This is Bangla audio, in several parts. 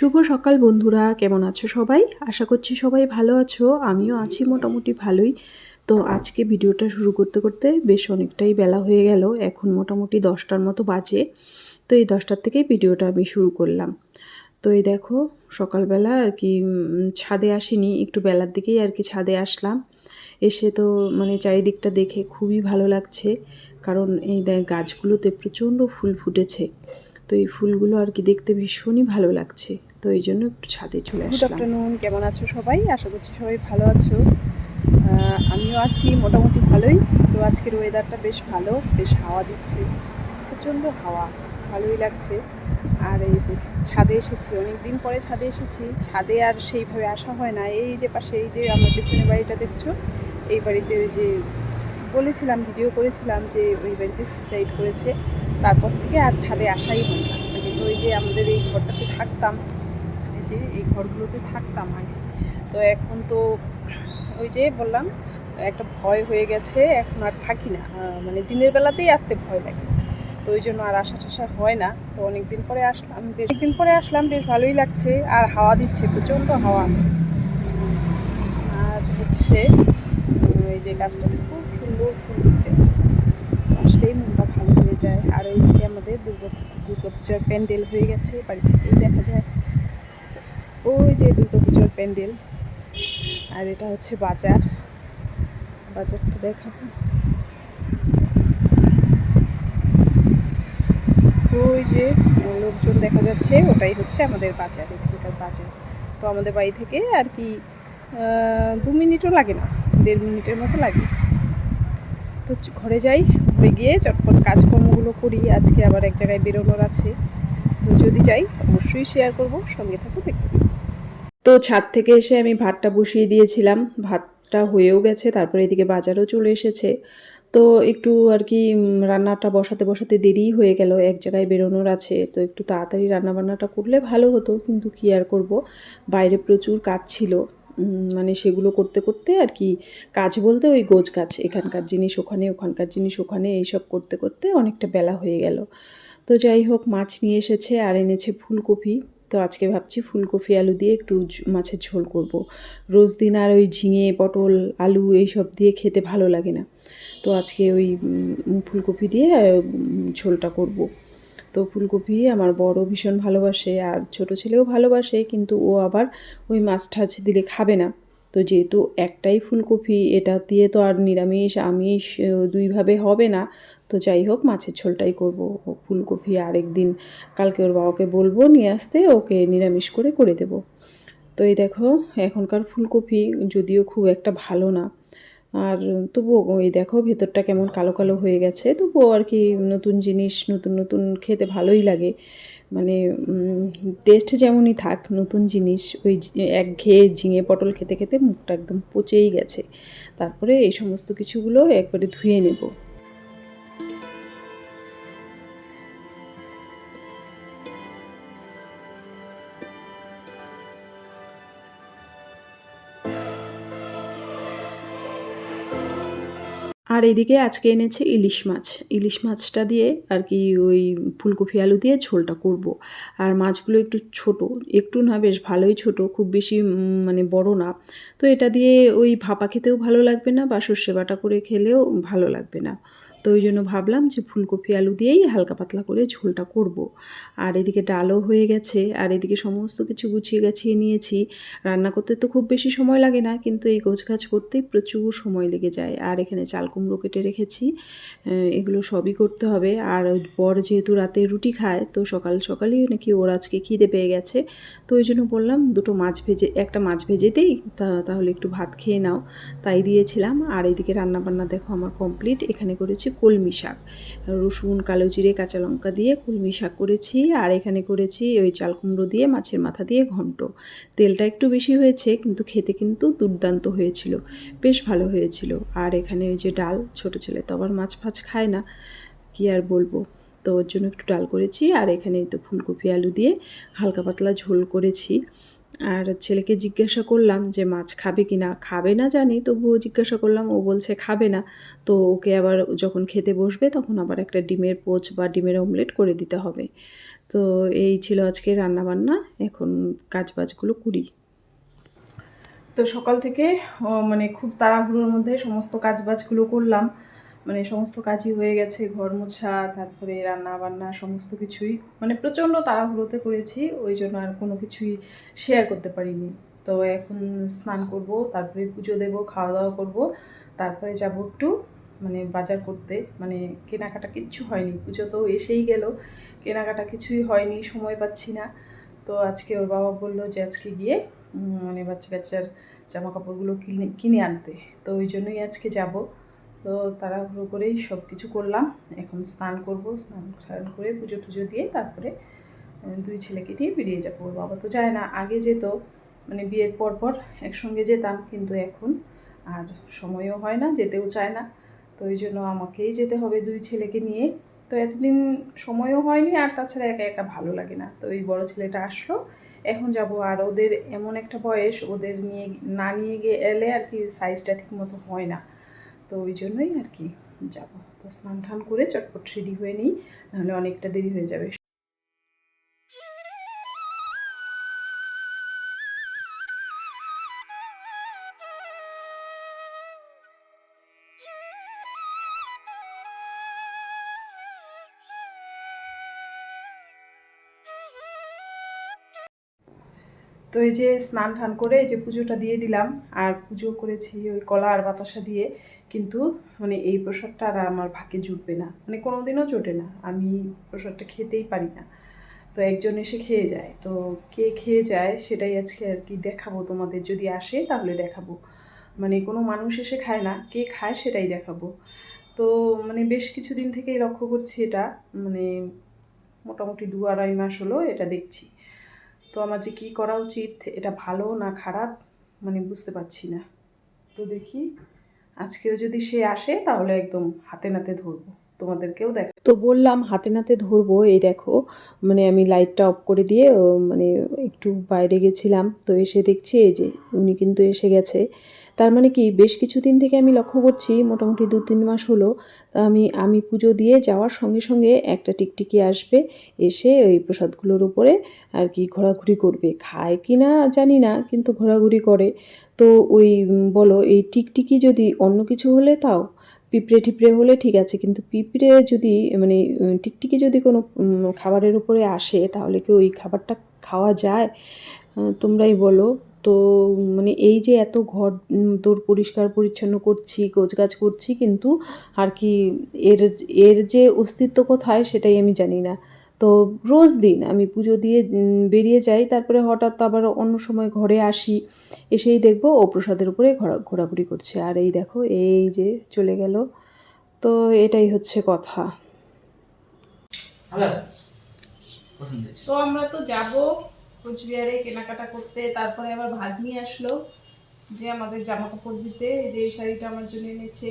শুভ সকাল বন্ধুরা, কেমন আছো সবাই? আশা করছি সবাই ভালো আছো, আমিও আছি মোটামুটি ভালোই। তো আজকে ভিডিওটা শুরু করতে করতে বেশ অনেকটাই বেলা হয়ে গেল, এখন মোটামুটি দশটার মতো বাজে। তো এই দশটার থেকেই ভিডিওটা আমি শুরু করলাম। তো এই দেখো, সকালবেলা আর কি ছাদে আসিনি, একটু বেলার দিকেই আর কি ছাদে আসলাম। এসে তো মানে চারিদিকটা দেখে খুবই ভালো লাগছে, কারণ এই দেখ গাছগুলোতে প্রচণ্ড ফুল ফুটেছে। তো এই ফুলগুলো আর কি দেখতে ভীষণই ভালো লাগছে। তো এই জন্য একটু ছাদে চলে গুড আসলাম। আফটারনুন কেমন আছো সবাই? আশা করছি সবাই ভালো আছো। আমিও আছি মোটামুটি ভালোই। তো আজকের ওয়েদারটা বেশ ভালো বেশ হাওয়া দিচ্ছে। প্রচণ্ড হাওয়া ভালোই লাগছে। আর এই যে ছাদে এসেছি অনেক দিন পরে ছাদে এসেছি। ছাদে আর সেইভাবে আসা হয় না। এই যে পাশে এই যে আমার পেছনে বাড়িটা দেখছ? এই বাড়িতে ওই যে বলেছিলাম ভিডিও করেছিলাম যে ওই বাড়িতে সুসাইড করেছে। তারপর থেকে আর ছাদে আসাই হয় না। কিন্তু ওই যে আমাদের এই ঘরটাতে থাকতাম। যে এই ঘরগুলোতে থাকতাম আগে তো এখন তো ওই যে বললাম, একটা ভয় হয়ে গেছে, এখন আর থাকি না। মানে দিনের বেলাতেই আসতে ভয় লাগে। তো ওই জন্য আর আসা টাসা হয় না। তো অনেক দিন পরে আসলাম, বেশ দিন পরে আসলাম, বেশ ভালোই লাগছে। আর হাওয়া দিচ্ছে, প্রচণ্ড হাওয়া। আর হচ্ছে, এই যে গাছটাতে খুব সুন্দর ফুল ফুটেছে। আসলেই মনটা ভালো হয়ে যায়। আর ওইদিকে আমাদের দুর্গা দুর্গা পূজার প্যান্ডেল হয়ে গেছে, বাড়ি থেকেই দেখা যায় ওই যে দুর্গা পুজোর প্যান্ডেল। আর এটা হচ্ছে বাজার। বাজারটা দেখাবো। ওই যে লোকজন দেখা যাচ্ছে, ওটাই হচ্ছে আমাদের বাজার, এখানকার বাজার। তো আমাদের বাড়ি থেকে আর কি দু মিনিটও লাগে না, দেড় মিনিটের মতো লাগে। তো ঘরে যাই, ঘরে গিয়ে চটপট কাজকর্মগুলো করি, আজকে আবার এক জায়গায় বেরোনোর আছে। তো যদি যাই, অবশ্যই শেয়ার করব, সঙ্গে থাকো দেখতে। তো ছাদ থেকে এসে আমি ভাতটা বসিয়ে দিয়েছিলাম। ভাতটা হয়েও গেছে, তারপরে এদিকে বাজারও চলে এসেছে। তো একটু আর কি রান্নাটা বসাতে বসাতে দেরিই হয়ে গেল, এক জায়গায় বেরোনোর আছে। তো একটু তাড়াতাড়ি রান্নাবান্নাটা করলে ভালো হতো, কিন্তু কী আর করব? বাইরে প্রচুর কাজ ছিল। মানে সেগুলো করতে করতে আর কি, কাজ বলতে ওই গোজ গাছ, এখানকার জিনিস ওখানে, ওখানকার জিনিস ওখানে, এইসব করতে করতে অনেকটা বেলা হয়ে গেল। তো যাই হোক, মাছ নিয়ে এসেছে আর এনেছে ফুলকপি। তো আজকে ভাবছি ফুলকপি, আলু দিয়ে একটু মাছের ঝোল করব। রোজ দিন আর ওই ঝিঙে, পটল, আলু এইসব দিয়ে খেতে ভালো লাগে না তো আজকে ওই ফুলকপি দিয়ে ঝোলটা করব। তো ফুলকপি আমার বড় ভীষণ ভালোবাসে আর ছোট ছেলেও ভালোবাসে, কিন্তু ও আবার ওই মাছ টাছ দিলে খাবে না তো যেহেতু একটাই ফুলকপি, এটা দিয়ে তো আর নিরামিষ, আমিষ দুইভাবে হবে না। তো যাই হোক, মাছের ঝোলটাই করব। ফুলকপি আরেক দিন কালকে ওর বাবাকে বলব, নিয়ে আসতে, ওকে নিরামিষ করে করে দেব। তো এই দেখো, এখনকার ফুলকপি যদিও খুব একটা ভালো না, আর তবুও ওই দেখো ভেতরটা কেমন কালো কালো হয়ে গেছে, তবুও আর কি নতুন জিনিস, নতুন নতুন খেতে ভালোই লাগে। মানে টেস্ট যেমনই থাক, নতুন জিনিস, ওই এক ঘেয়ে ঝিঙে পটল খেতে খেতে মুখটা একদম পচেই গেছে। তারপরে এই সমস্ত কিছুগুলো একবারে ধুয়ে নেব। আর এদিকে আজকে এনেছে ইলিশ মাছ। ইলিশ মাছটা দিয়ে আর কি ওই ফুলকপি আলু দিয়ে ঝোলটা করব। আর মাছগুলো একটু ছোট, একটু না বেশ ভালোই ছোট, খুব বেশি মানে বড় না। তো এটা দিয়ে ওই ভাপা খেতেও ভালো লাগবে না বা সর্ষে বাটা করে খেলেও ভালো লাগবে না। তো ওই জন্য ভাবলাম যে ফুলকপি আলু দিয়েই হালকা পাতলা করে ঝোলটা করব। আর এদিকে ডালও হয়ে গেছে, আর এদিকে সমস্ত কিছু গুছিয়ে গাছিয়ে নিয়েছি। রান্না করতে তো খুব বেশি সময় লাগে না, কিন্তু এই গোছগাছ করতেই প্রচুর সময় লেগে যায়। আর এখানে চাল কুমড়ো কেটে রেখেছি এগুলো সবই করতে হবে। আর বর যেহেতু রাতে রুটি খায়, তো সকাল সকালেই নাকি ওর আজকে খিদে পেয়ে গেছে। তো ওই জন্য বললাম দুটো মাছ ভেজে, একটা মাছ ভেজে দিই তাহলে একটু ভাত খেয়ে নাও। তাই দিয়েছিলাম। আর এইদিকে রান্নাবান্না দেখো আমার কমপ্লিট। এখানে করেছি কলমি শাক। রসুন, কালো জিরে, কাঁচা লঙ্কা দিয়ে কলমি শাক করেছি আর এখানে করেছি ওই চাল কুমড়ো দিয়ে, মাছের মাথা দিয়ে ঘন্ট। তেলটা একটু বেশি হয়েছে কিন্তু খেতে কিন্তু দুর্দান্ত হয়েছিল, বেশ ভালো হয়েছিল। আর এখানে ওই যে ডাল, ছোট ছেলে তো আবার মাছ ফাছ খায় না, কি আর বলব? তো ওর জন্য একটু ডাল করেছি আর এখানে তো ফুলকপি, আলু দিয়ে হালকা পাতলা ঝোল করেছি। আর ছেলেকে জিজ্ঞাসা করলাম যে, মাছ খাবে কি না? খাবে না জানি, তবুও জিজ্ঞাসা করলাম, ও বলছে খাবে না। তো ওকে আবার যখন খেতে বসবে, তখন আবার একটা ডিমের পোচ বা ডিমের অমলেট করে দিতে হবে। তো এই ছিল আজকে রান্না বান্না এখন কাজ বাজগুলো করি। তো সকাল থেকে মানে খুব তাড়াহুড়োর মধ্যে সমস্ত কাজ বাজগুলো করলাম। মানে সমস্ত কাজই হয়ে গেছে, ঘর মোছা, তারপরে রান্না বান্না সমস্ত কিছুই। মানে প্রচণ্ড তাড়াহুড়োতে করেছি, ওই জন্য আর কোনো কিছুই শেয়ার করতে পারিনি। তো এখন স্নান করব, তারপরে পুজো দেব খাওয়া দাওয়া করব, তারপরে যাব একটু মানে বাজার করতে। মানে কেনাকাটা কিচ্ছু হয়নি, পুজো তো এসেই গেল। কেনাকাটা কিছুই হয়নি, সময় পাচ্ছি না। তো আজকে ওর বাবা বলল যে আজকে গিয়ে মানে বাচ্চা কাচ্চার জামা কাপড়গুলো কিনে কিনে আনতে। তো ওই জন্যই আজকে যাব। তো তাড়াহুড়ো করেই সব কিছু করলাম। এখন স্নান করব, স্নান স্নান করে পুজো টুজো দিয়ে তারপরে দুই ছেলেকে নিয়ে বেরিয়ে যাব। বাবা তো যায় না, আগে যেত মানে বিয়ের পর পর একসঙ্গে যেতাম, কিন্তু এখন আর সময়ও হয় না, যেতেও চায় না। তো ওই জন্য আমাকেই যেতে হবে দুই ছেলেকে নিয়ে। তো এতদিন সময়ও হয়নি, আর তাছাড়া একা একা ভালো লাগে না। তো এই বড় ছেলেটা আসলো, এখন যাব। আর ওদের এমন একটা বয়স, ওদের নিয়ে, না নিয়ে গিয়ে এলে আর কি সাইজটা ঠিক মতো হয় না। তো ওই জন্যই আর কি যাব। তো স্নান টান করে চটপট রেডি হয়ে নিই, নাহলে অনেকটা দেরি হয়ে যাবে। তো এই যে স্নান টান করে এই যে পুজোটা দিয়ে দিলাম, আর পুজো করেছি ওই কলা আর বাতাসা দিয়ে, কিন্তু মানে এই প্রসাদটা আর আমার ভাগ্যে জুটবে না। মানে কোনোদিনও জোটে না, আমি প্রসাদটা খেতেই পারি না। তো একজন এসে খেয়ে যায়, তো কে খেয়ে যায় সেটাই আজকে আর কি দেখাবো তোমাদের, যদি আসে তাহলে দেখাবো। মানে কোনো মানুষ এসে খায় না, কে খায় সেটাই দেখাবো। তো মানে বেশ কিছুদিন থেকেই লক্ষ্য করছি এটা মানে মোটামুটি দু আড়াই মাস হলো এটা দেখছি। তো আমার যে কী করা উচিত, এটা ভালো না খারাপ মানে বুঝতে পারছি না। তো দেখি, আজকেও যদি সে আসে, তাহলে একদম হাতে নাতে ধরবো। তোমাদেরকেও দেখ তো বললাম, হাতে নাতে ধরবো, এই দেখো। মানে আমি লাইটটা অফ করে দিয়ে মানে একটু বাইরে গেছিলাম, তো এসে দেখছি এই যে উনি কিন্তু এসে গেছে। তার মানে কি, বেশ কিছুদিন থেকে আমি লক্ষ্য করছি, মোটামুটি দু তিন মাস হলো, তা আমি আমি পুজো দিয়ে যাওয়ার সঙ্গে সঙ্গে একটা টিকটিকি আসবে, এসে ওই প্রসাদগুলোর উপরে আর কি ঘোরাঘুরি করবে। খায় কি না জানি না, কিন্তু ঘোরাঘুরি করে। তো ওই বলো, এই টিকটিকি যদি অন্য কিছু হলে তাও পিঁপড়ে টিপড়ে হলে ঠিক আছে, কিন্তু পিঁপড়ে যদি মানে টিকটিকি যদি কোনো খাবারের উপরে আসে, তাহলে কি ওই খাবারটা খাওয়া যায়? তোমরাই বলো। তো মানে এই যে এত ঘর তোর পরিষ্কার পরিচ্ছন্ন করছি, গোছগাছ করছি, কিন্তু আর কি এর এর যে অস্তিত্ব কোথায় সেটাই আমি জানি না। তো রোজ দিন আমি পুজো দিয়ে বেরিয়ে যাই। তারপরে হঠাৎ আবার অন্য সময় ঘরে আসি। এসেই দেখব ও প্রসাদের উপরে ঘোরা ঘোরাঘুরি করছে। আর এই দেখো এই যে চলে গেল। তো এটাই হচ্ছে কথা। ভালো তো আমরা তো যাব কোচবিহারে কেনাকাটা করতে। তারপরে আবার ভাগ্নি আসলো যে আমাদের জামা কাপড় দিতে যে শাড়িটা আমার জন্য এনেছে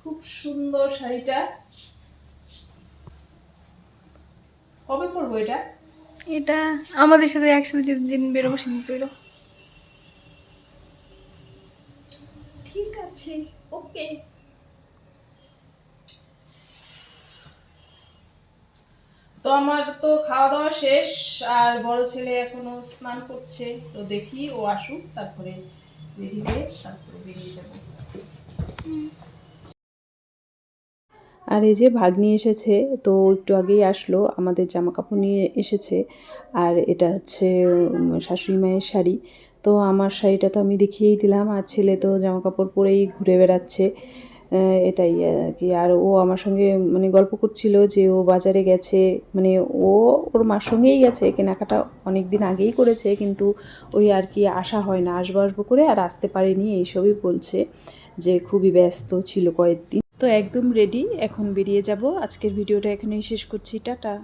খুব সুন্দর শাড়িটা। কবে পরবো এটা? এটা আমাদের সাথে একসাথে যেদিন বেরোবো সেদিন বেরো ঠিক আছে ওকে। তো আমার তো খাওয়া দাওয়া শেষ আর বড় ছেলে এখনও স্নান করছে। তো দেখি ও আসুক তারপরে রেডি হয়ে তারপরে বেরিয়ে যাব। আর এই যে ভাগ্নি এসেছে, তো একটু আগেই আসলো, আমাদের জামা কাপড় নিয়ে এসেছে। আর এটা হচ্ছে শাশুড়ি মায়ের শাড়ি। তো আমার শাড়িটা তো আমি দেখিয়েই দিলাম, আর ছেলে তো জামা কাপড় পরেই ঘুরে বেড়াচ্ছে। এটাই আর কি আর ও আমার সঙ্গে মানে গল্প করছিল যে ও বাজারে গেছে মানে ও ওর মার সঙ্গেই গেছে, কেনাকাটা অনেক দিন আগেই করেছে, কিন্তু ওই আর কি আসা হয় না, আসব আসব করে আর আসতে পারেনি, এইসবই বলছে যে খুবই ব্যস্ত ছিল কয়েকদিন। তো একদম রেডি এখন বেরিয়ে যাব। আজকের ভিডিওটা এখানেই শেষ করছি। টাটা।